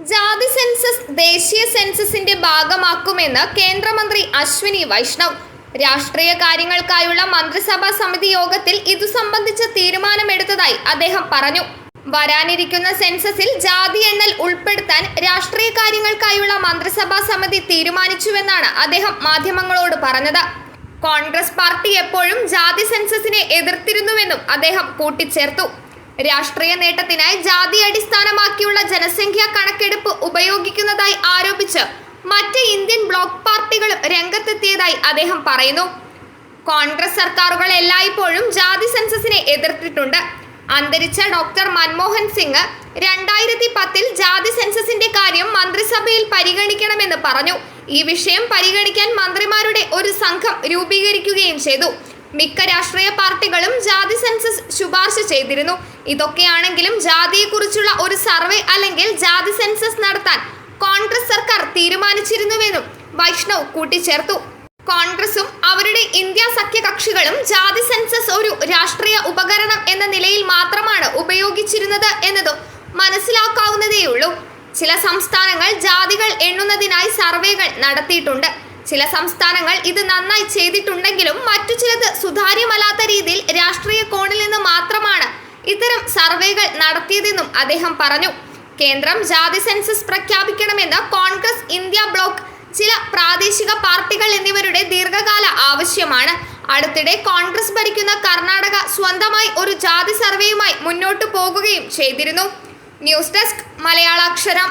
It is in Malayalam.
ജാതി സെൻസസ് ദേശീയ സെൻസസിന്റെ ഭാഗമാക്കുമെന്ന് കേന്ദ്രമന്ത്രി അശ്വിനി വൈഷ്ണവ്. രാഷ്ട്രീയ കാര്യങ്ങൾക്കായുള്ള മന്ത്രിസഭാ സമിതി യോഗത്തിൽ ഇതു സംബന്ധിച്ച തീരുമാനമെടുത്തതായി അദ്ദേഹം പറഞ്ഞു. വരാനിരിക്കുന്ന സെൻസസിൽ ജാതി എണ്ണൽ ഉൾപ്പെടുത്താൻ രാഷ്ട്രീയ കാര്യങ്ങൾക്കായുള്ള മന്ത്രിസഭാ സമിതി തീരുമാനിച്ചുവെന്നാണ് അദ്ദേഹം മാധ്യമങ്ങളോട് പറഞ്ഞത്. കോൺഗ്രസ് പാർട്ടി എപ്പോഴും ജാതി സെൻസസിനെ എതിർത്തിരുന്നുവെന്നും അദ്ദേഹം കൂട്ടിച്ചേർത്തു. രാഷ്ട്രീയ നേട്ടത്തിനായി ജാതി അടിസ്ഥാനമാക്കിയുള്ള ജനസംഖ്യാ കണക്കെടുപ്പ് ഉപയോഗിക്കുന്നതായി ആരോപിച്ച് മറ്റ് ഇന്ത്യൻ ബ്ലോക്ക് പാർട്ടികളും രംഗത്തെത്തിയതായി അദ്ദേഹം പറയുന്നു. കോൺഗ്രസ് സർക്കാരുകൾ എല്ലായ്പ്പോഴും ജാതി സെൻസസിനെ എതിർത്തിട്ടുണ്ട്. അന്തരിച്ച ഡോക്ടർ മൻമോഹൻ സിംഗ് രണ്ടായിരത്തി പത്തിൽ ജാതി സെൻസസിന്റെ കാര്യം മന്ത്രിസഭയിൽ പരിഗണിക്കണമെന്ന് പറഞ്ഞു. ഈ വിഷയം പരിഗണിക്കാൻ മന്ത്രിമാരുടെ ഒരു സംഘം രൂപീകരിക്കുകയും ചെയ്തു. മിക്ക രാഷ്ട്രീയ പാർട്ടികളും ജാതി സെൻസസ് ശുപാർശ ചെയ്തിരുന്നു. ഇതൊക്കെയാണെങ്കിലും ജാതിയെക്കുറിച്ചുള്ള ഒരു സർവേ അല്ലെങ്കിൽ ജാതി സെൻസസ് നടത്താൻ കോൺഗ്രസ് സർക്കാർ തീരുമാനിച്ചിരുന്നുവെന്നും വൈഷ്ണവ് കൂട്ടിച്ചേർത്തു. കോൺഗ്രസും അവരുടെ ഇന്ത്യ സഖ്യകക്ഷികളും ജാതി സെൻസസ് ഒരു രാഷ്ട്രീയ ഉപകരണം എന്ന നിലയിൽ മാത്രമാണ് ഉപയോഗിച്ചിരുന്നത് എന്നതും മനസ്സിലാക്കാവുന്നതേയുള്ളൂ. ചില സംസ്ഥാനങ്ങൾ ജാതികൾ എണ്ണുന്നതിനായി സർവേകൾ നടത്തിയിട്ടുണ്ട്. ചില സംസ്ഥാനങ്ങൾ ഇത് നന്നായി ചെയ്തിട്ടുണ്ടെങ്കിലും മറ്റു ചിലത് സുതാര്യമല്ലാത്ത രീതിയിൽ രാഷ്ട്രീയ കോണിൽ നിന്ന് മാത്രമാണ് ഇത്തരം സർവേകൾ നടത്തിയതെന്നും അദ്ദേഹം പറഞ്ഞു. കേന്ദ്രം ജാതി സെൻസസ് പ്രഖ്യാപിക്കണമെന്ന് കോൺഗ്രസ് ഇന്ത്യ ബ്ലോക്ക് ചില പ്രാദേശിക പാർട്ടികൾ എന്നിവരുടെ ദീർഘകാല ആവശ്യമാണ്. അടുത്തിടെ കോൺഗ്രസ് ഭരിക്കുന്ന കർണാടക സ്വന്തമായി ഒരു ജാതി സർവേയുമായി മുന്നോട്ടു പോകുകയും ചെയ്തിരുന്നു. News desk മലയാളാക്ഷരം